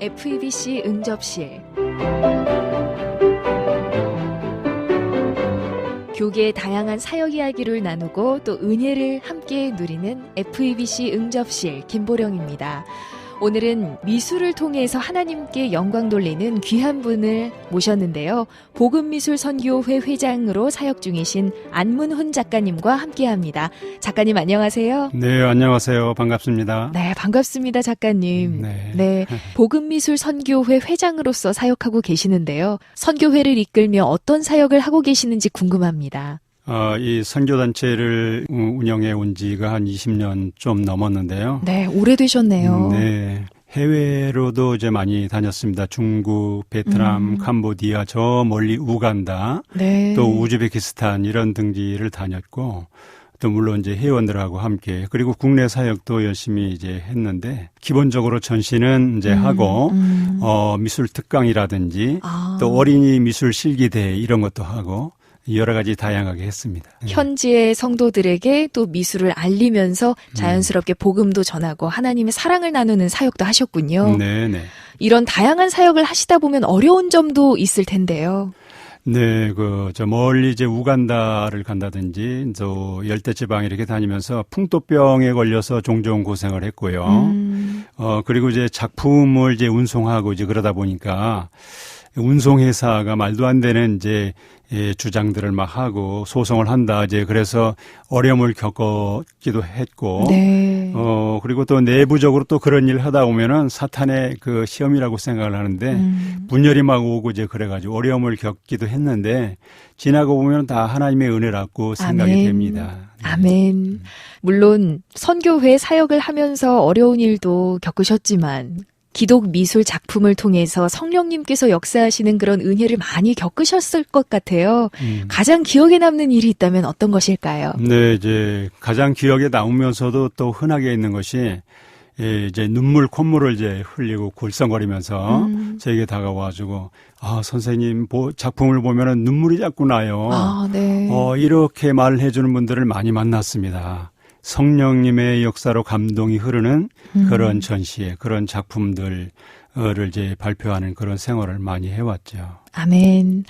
FEBC 응접실 교계의 다양한 사역 이야기를 나누고 또 은혜를 함께 누리는 FEBC 응접실 김보령입니다. 오늘은 미술을 통해서 하나님께 영광 돌리는 귀한 분을 모셨는데요. 복음미술 선교회 회장으로 사역 중이신 안문훈 작가님과 함께 합니다. 작가님 안녕하세요. 네, 안녕하세요. 반갑습니다. 네, 반갑습니다, 작가님. 네. 네, 복음미술 선교회 회장으로서 사역하고 계시는데요. 선교회를 이끌며 어떤 사역을 하고 계시는지 궁금합니다. 어, 이 선교단체를 우- 운영해 온 지가 한 20년 좀 넘었는데요. 네, 오래되셨네요. 음, 네. 해외로도 이제 많이 다녔습니다. 중국, 베트남, 음. 캄보디아, 저 멀리 우간다, 네. 또 우즈베키스탄 이런 등지를 다녔고, 또 물론 이제 회원들하고 함께 그리고 국내 사역도 열심히 이제 했는데 기본적으로 전시는 이제 음, 하고 음. 어 미술 특강이라든지 아. 또 어린이 미술 실기대회 이런 것도 하고 여러 가지 다양하게 했습니다. 현지의 성도들에게 또 미술을 알리면서 자연스럽게 복음도 전하고 하나님의 사랑을 나누는 사역도 하셨군요. 네, 네. 이런 다양한 사역을 하시다 보면 어려운 점도 있을 텐데요. 네, 그, 저, 멀리 이제 우간다를 간다든지, 저, 열대 지방 이렇게 다니면서 풍토병에 걸려서 종종 고생을 했고요. 음, 어, 그리고 이제 작품을 이제 운송하고 이제 그러다 보니까 운송회사가 말도 안 되는 이제 예, 주장들을 막 하고 소송을 한다. 이제 그래서 어려움을 겪었기도 했고. 네. 어, 그리고 또 내부적으로 또 그런 일을 하다 보면은 사탄의 그 시험이라고 생각을 하는데 음, 분열이 막 오고 이제 그래가지고 어려움을 겪기도 했는데 지나고 보면 다 하나님의 은혜라고 생각이 아멘. 됩니다. 네. 아멘. 물론 선교회 사역을 하면서 어려운 일도 겪으셨지만 기독 미술 작품을 통해서 성령님께서 역사하시는 그런 은혜를 많이 겪으셨을 것 같아요. 음. 가장 기억에 남는 일이 있다면 어떤 것일까요? 네, 이제 가장 기억에 남으면서도 또 흔하게 있는 것이 예, 이제 눈물 콧물을 이제 흘리고 골썽거리면서 음. 저에게 다가와가지고 아 선생님 보- 작품을 보면은 눈물이 자꾸 나요. 아, 네. 어, 이렇게 말을 해주는 분들을 많이 만났습니다. 성령님의 역사로 감동이 흐르는 음. 그런 전시회, 그런 작품들을 이제 발표하는 그런 생활을 많이 해왔죠. 아멘.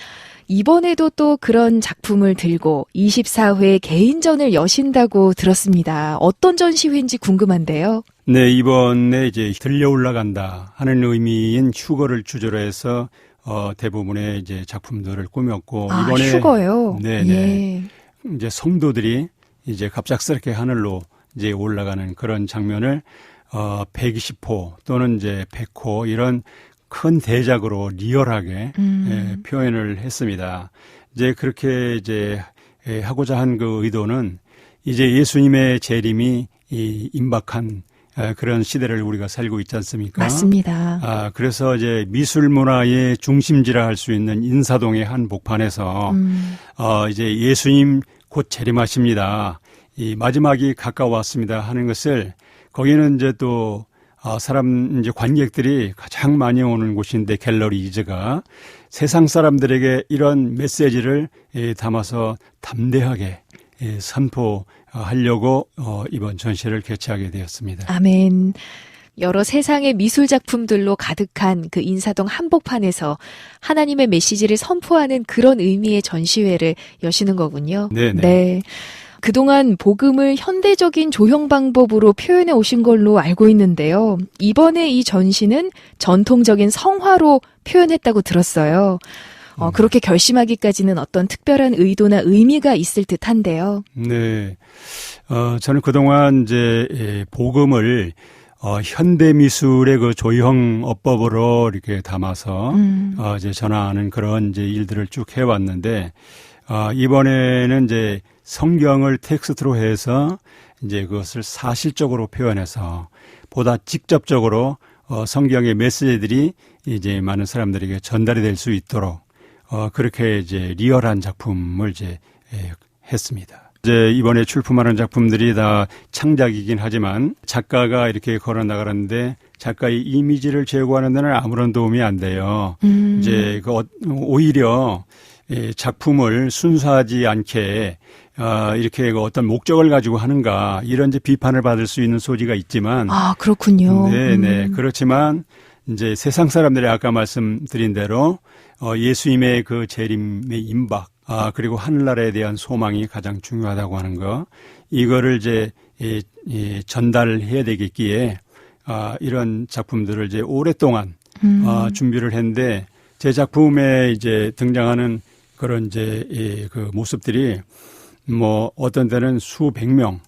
이번에도 또 그런 작품을 들고 24회 개인전을 여신다고 들었습니다. 어떤 전시회인지 궁금한데요. 네, 이번에 이제 들려 올라간다 하는 의미인 휴거를 주제로 해서 어, 대부분의 이제 작품들을 꾸몄고 아, 이번에 휴거요? 네, 네. 예. 이제 성도들이 이제 갑작스럽게 하늘로 이제 올라가는 그런 장면을 어 120호 또는 이제 100호 이런 큰 대작으로 리얼하게 음. 예, 표현을 했습니다. 이제 그렇게 이제 예, 하고자 한 그 의도는 이제 예수님의 재림이 이 임박한 에, 그런 시대를 우리가 살고 있지 않습니까? 맞습니다. 아, 그래서 이제 미술 문화의 중심지라 할 수 있는 인사동의 한 복판에서 음. 어, 이제 예수님 곧 재림하십니다. 이 마지막이 가까웠습니다 하는 것을 거기는 이제 또 어, 사람 이제 관객들이 가장 많이 오는 곳인데 갤러리 이즈가 세상 사람들에게 이런 메시지를 예, 담아서 담대하게 예, 선포하려고 어, 이번 전시를 개최하게 되었습니다. 아멘. 여러 세상의 미술 작품들로 가득한 그 인사동 한복판에서 하나님의 메시지를 선포하는 그런 의미의 전시회를 여시는 거군요. 네네. 네. 그동안 복음을 현대적인 조형 방법으로 표현해 오신 걸로 알고 있는데요. 이번에 이 전시는 전통적인 성화로 표현했다고 들었어요. 어, 그렇게 결심하기까지는 어떤 특별한 의도나 의미가 있을 듯 한데요. 네. 어, 저는 그동안 이제 예, 복음을 어, 현대 미술의 그 조형 어법으로 이렇게 담아서 음. 어, 이제 전하는 그런 이제 일들을 쭉 해왔는데 어, 이번에는 이제 성경을 텍스트로 해서 이제 그것을 사실적으로 표현해서 보다 직접적으로 어, 성경의 메시지들이 이제 많은 사람들에게 전달이 될 수 있도록 어, 그렇게 이제 리얼한 작품을 이제 예, 했습니다. 이제 이번에 출품하는 작품들이 다 창작이긴 하지만 작가가 이렇게 걸어 나가는데 작가의 이미지를 제고하는 데는 아무런 도움이 안 돼요. 음. 이제 그 어- 오히려 예, 작품을 순수하지 않게 아, 이렇게 그 어떤 목적을 가지고 하는가 이런 이제 비판을 받을 수 있는 소지가 있지만 아, 그렇군요. 네, 네. 음. 그렇지만 이제 세상 사람들이 아까 말씀드린 대로 어, 예수님의 그 재림의 임박, 아, 그리고 하늘나라에 대한 소망이 가장 중요하다고 하는 거, 이거를 이제 이, 이 전달해야 되겠기에 아, 이런 작품들을 이제 오랫동안 음. 아, 준비를 했는데 제 작품에 이제 등장하는 그런 이제 이, 그 모습들이 뭐 어떤 때는 수백 명,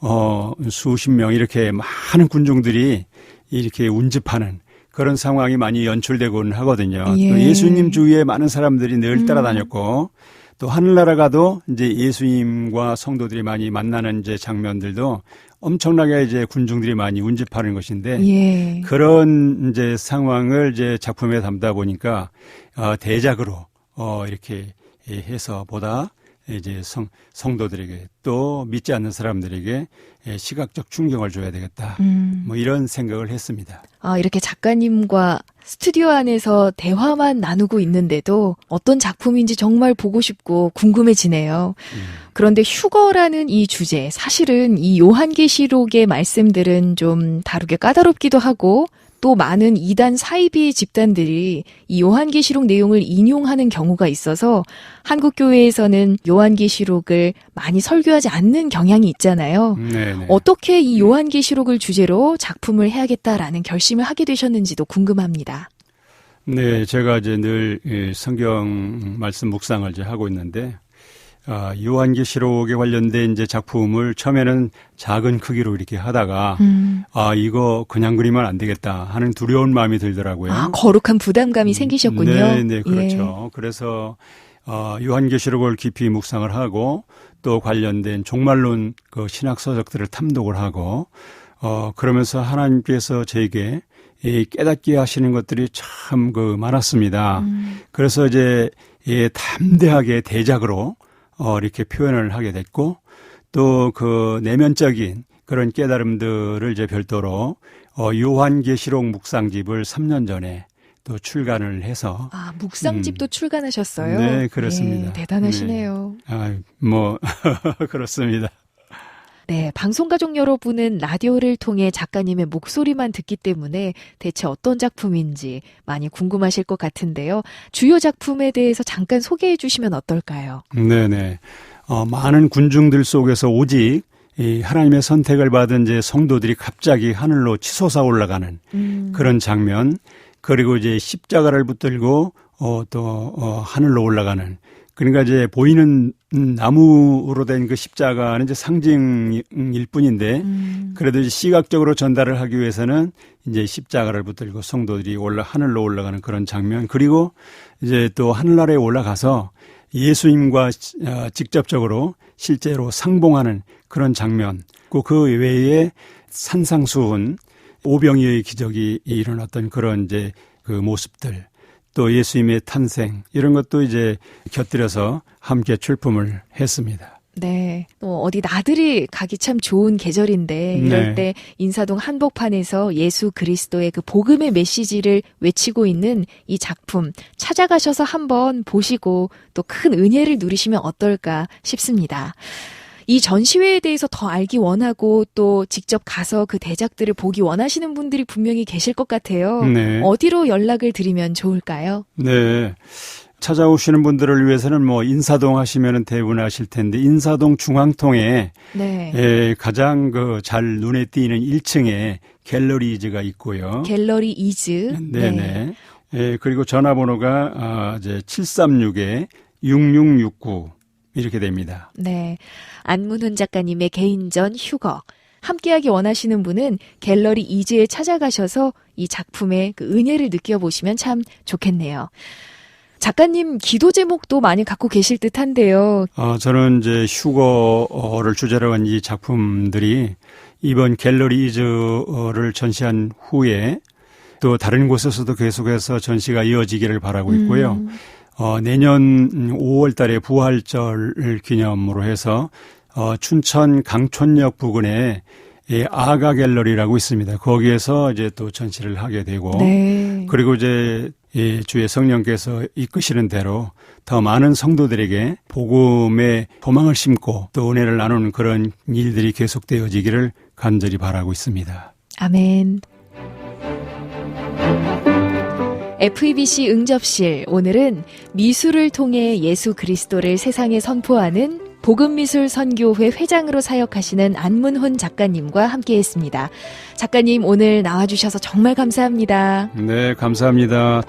어, 수십 명 이렇게 많은 군중들이 이렇게 운집하는 그런 상황이 많이 연출되곤 하거든요. 예. 또 예수님 주위에 많은 사람들이 늘 음. 따라다녔고 또 하늘나라 가도 이제 예수님과 성도들이 많이 만나는 이제 장면들도 엄청나게 이제 군중들이 많이 운집하는 것인데 예. 그런 이제 상황을 이제 작품에 담다 보니까 어, 대작으로 어, 이렇게 해서 보다 이제 성, 성도들에게 또 믿지 않는 사람들에게 예, 시각적 충격을 줘야 되겠다. 음. 뭐 이런 생각을 했습니다. 아, 이렇게 작가님과 스튜디오 안에서 대화만 나누고 있는데도 어떤 작품인지 정말 보고 싶고 궁금해지네요. 음. 그런데 휴거라는 이 주제, 사실은 이 요한계시록의 말씀들은 좀 다루게 까다롭기도 하고 또 많은 이단 사이비 집단들이 이 요한계시록 내용을 인용하는 경우가 있어서 한국교회에서는 요한계시록을 많이 설교하지 않는 경향이 있잖아요. 네네. 어떻게 이 요한계시록을 주제로 작품을 해야겠다라는 결심을 하게 되셨는지도 궁금합니다. 네, 제가 이제 늘이 성경 말씀 묵상을 이제 하고 있는데, 아, 요한계시록에 관련된 이제 작품을 처음에는 작은 크기로 이렇게 하다가, 음. 아, 이거 그냥 그리면 안 되겠다 하는 두려운 마음이 들더라고요. 아, 거룩한 부담감이 생기셨군요. 네, 네, 예. 그렇죠. 그래서 어, 요한계시록을 깊이 묵상을 하고 또 관련된 종말론 그 신학 서적들을 탐독을 하고 어, 그러면서 하나님께서 제게 이 깨닫게 하시는 것들이 참 그 많았습니다. 음. 그래서 이제 예, 담대하게 대작으로 어, 이렇게 표현을 하게 됐고 또 그 내면적인 그런 깨달음들을 이제 별도로 어, 요한계시록 묵상집을 3년 전에 또 출간을 해서 아, 묵상집도 출간하셨어요? 네, 그렇습니다. 예, 대단하시네요. 아, 뭐 그렇습니다. 네, 방송 가족 여러분은 라디오를 통해 작가님의 목소리만 듣기 때문에 대체 어떤 작품인지 많이 궁금하실 것 같은데요. 주요 작품에 대해서 잠깐 소개해 주시면 어떨까요? 네 네. 어, 많은 군중들 속에서 오직 이 하나님의 선택을 받은 이제 성도들이 갑자기 하늘로 치솟아 올라가는 음. 그런 장면, 그리고 이제 십자가를 붙들고 어, 또 어, 하늘로 올라가는 그러니까 이제 보이는 음, 나무로 된 그 십자가는 이제 상징일 뿐인데 음. 그래도 이제 시각적으로 전달을 하기 위해서는 이제 십자가를 붙들고 성도들이 올라 하늘로 올라가는 그런 장면. 그리고 이제 또 하늘나라에 올라가서 예수님과 시- 어, 직접적으로 실제로 상봉하는 그런 장면. 그- 그 외에 산상수훈 오병이의 기적이 일어났던 그런 이제 그 모습들 또 예수님의 탄생 이런 것도 이제 곁들여서 함께 출품을 했습니다. 네. 또 어디 나들이 가기 참 좋은 계절인데 이럴 네. 때 인사동 한복판에서 예수 그리스도의 그 복음의 메시지를 외치고 있는 이 작품 찾아가셔서 한번 보시고 또 큰 은혜를 누리시면 어떨까 싶습니다. 이 전시회에 대해서 더 알기 원하고 또 직접 가서 그 대작들을 보기 원하시는 분들이 분명히 계실 것 같아요. 네. 어디로 연락을 드리면 좋을까요? 네. 찾아오시는 분들을 위해서는 뭐 인사동 하시면은 대부분 아실 텐데 인사동 중앙통에 네. 에, 가장 그 잘 눈에 띄는 1층에 갤러리즈가 있고요. 갤러리 이즈. 네네. 예, 그리고 전화번호가 아, 이제 736에 6669 이렇게 됩니다. 네. 안문훈 작가님의 개인전 휴거. 함께하기 원하시는 분은 갤러리 이즈에 찾아가셔서 이 작품의 그 은혜를 느껴보시면 참 좋겠네요. 작가님 기도 제목도 많이 갖고 계실 듯 한데요. 어, 저는 이제 휴거를 주제로 한 이 작품들이 이번 갤러리즈를 전시한 후에 또 다른 곳에서도 계속해서 전시가 이어지기를 바라고 있고요. 음, 어, 내년 5월 달에 부활절 기념으로 해서 어, 춘천 강촌역 부근에 이 아가 갤러리라고 있습니다. 거기에서 이제 또 전시를 하게 되고 네. 그리고 이제 이 주의 성령께서 이끄시는 대로 더 많은 성도들에게 복음의 소망을 심고 또 은혜를 나누는 그런 일들이 계속되어지기를 간절히 바라고 있습니다. 아멘. FEBC 응접실 오늘은 미술을 통해 예수 그리스도를 세상에 선포하는 복음미술 선교회 회장으로 사역하시는 안문훈 작가님과 함께 했습니다. 작가님 오늘 나와주셔서 정말 감사합니다. 네, 감사합니다.